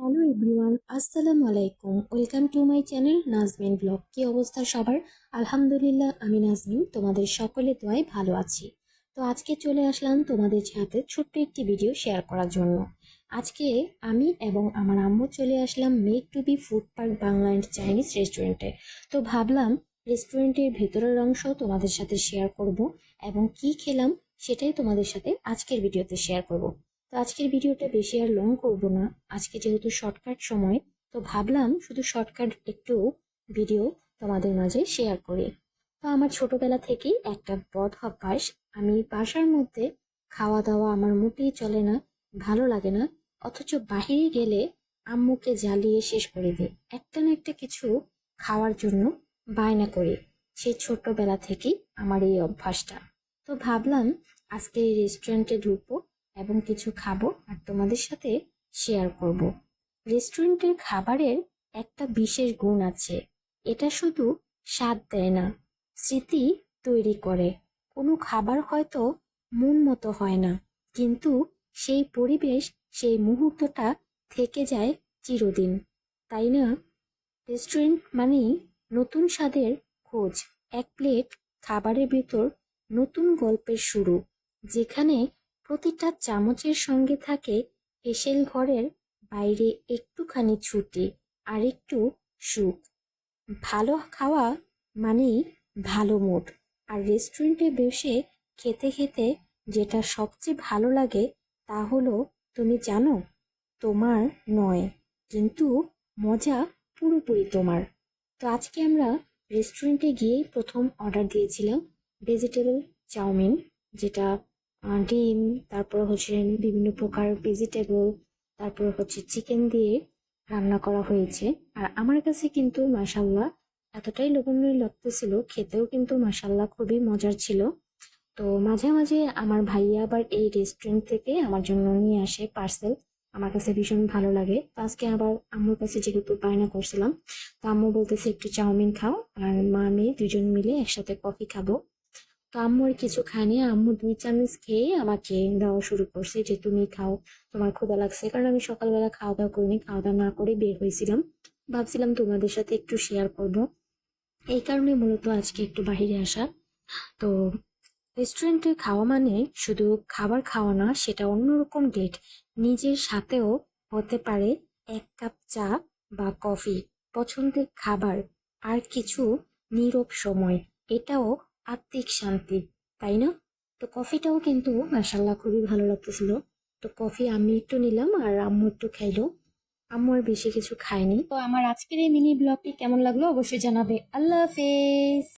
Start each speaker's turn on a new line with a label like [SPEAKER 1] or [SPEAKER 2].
[SPEAKER 1] Hello everyone, আসসালামু আলাইকুম। Welcome to my channel Nazmin blog. কি অবস্থা সবার? আলহামদুলিল্লাহ, আমি নাজমিন। তোমাদের সকলে দোয়ায় ভালো আছি। তো আজকে চলে আসলাম তোমাদের সাথে ছোট্ট একটি ভিডিও শেয়ার করার জন্য। আজকে আমি এবং আমার আম্মু চলে আসলাম make to be food park Bangla and Chinese রেস্টুরেন্টে তো ভাবলাম রেস্টুরেন্টের ভেতরের অংশ তোমাদের সাথে শেয়ার করব এবং কি খেলাম সেটাই তোমাদের সাথে আজকের ভিডিওতে শেয়ার করব। তো আজকের ভিডিওটা বেশি আর লং করব না। আজকে যেহেতু শর্টকাট সময়, তো ভাবলাম শুধু শর্টকাট একটু ভিডিও তোমাদের মাঝে শেয়ার করি। তো আমার ছোটবেলা থেকেই একটা বদ অভ্যাস, আমি বাসার মধ্যে খাওয়া দাওয়া আমার মোটেই চলে না, ভালো লাগে না, অথচ বাহিরে গেলে আম্মুকে জ্বালিয়ে শেষ করে দিই। একটা না একটা কিছু খাওয়ার জন্য বায়না করি, সেই ছোটবেলা থেকেই আমার এই অভ্যাসটা। তো ভাবলাম আজকে এই রেস্টুরেন্টে ঢুকবো এবং কিছু খাব আর তোমাদের সাথে শেয়ার করব। রেস্টুরেন্টের খাবারের একটা বিশেষ গুণ আছে। এটা শুধু স্বাদ দেয় না, স্মৃতি তৈরি করে। কোনো খাবার হয়তো মন মতো হয় না, কিন্তু সেই পরিবেশ, সেই মুহূর্তটা থেকে যায় চিরদিন। তাই না? রেস্টুরেন্ট মানেই নতুন স্বাদের খোঁজ। এক প্লেট খাবারের ভেতর নতুন গল্পের শুরু, যেখানে প্রতিটা চামচের সঙ্গে থাকে হেসেল ঘরের বাইরে একটুখানি ছুটি আর একটু সুখ। ভালো খাওয়া মানেই ভালো মুড আর রেস্টুরেন্টে বসে খেতে খেতে যেটা সবচেয়ে ভালো লাগে তা হলো, তুমি জানো, তোমার নয়। কিন্তু মজা পুরোপুরি তোমার। তো আজকে আমরা রেস্টুরেন্টে গিয়েই প্রথম অর্ডার দিয়েছিলাম ভেজিটেবল চাউমিন, যেটা ডিম, তারপর হচ্ছে বিভিন্ন প্রকার ভেজিটেবল তারপর হচ্ছে চিকেন দিয়ে রান্না করা হয়েছে। আর আমার কাছে কিন্তু মাসাল্লাহ এতটাই লোভনীয় লাগতেছিল, খেতেও কিন্তু মাসাল্লাহ খুবই মজার ছিল। তো মাঝে মাঝে আমার ভাইয়া আবার এই রেস্টুরেন্ট থেকে আমার জন্য নিয়ে আসে পার্সেল আমার কাছে ভীষণ ভালো লাগে। তো আজকে আবার আম্মুর কাছে যেহেতু বায়না করছিলাম, তো আম্মু বলতেছে একটু চাউমিন খাও, আর মা, মেয়ে দুজন মিলে একসাথে কফি খাব। তো আম্মু কিছু খায়নি আম্মু দুই চামচ খেয়ে আমাকে দেওয়া শুরু করছে যে, তুমি খাও, তোমার ক্ষুধা লাগছে। কারণ আমি সকালবেলা খাওয়া দাওয়া করিনি খাওয়া দাওয়া না করে বের হয়েছিলাম। ভাবছিলাম তোমাদের সাথে একটু শেয়ার করব। এই কারণে মূলত আজকে একটু বাইরে আসা। তো, রেস্টুরেন্টে খাওয়া মানে শুধু খাবার খাওয়া না, সেটা অন্যরকম ডেট নিজের সাথেও হতে পারে এক কাপ চা বা কফি। পছন্দের খাবার। আর কিছু নীরব সময়। এটাও আত্মিক শান্তি, তাই না? তো কফিটাও কিন্তু মাসাল্লাহ খুবই ভালো লাগতেছিল। তো কফি আমি একটু নিলাম আর আম্মু একটু খাইলো। আম্মু আর বেশি কিছু খায়নি। তো আমার আজকের এই মিনি ব্লগটি কেমন লাগল অবশ্যই জানাবে। আল্লাহ হাফেজ!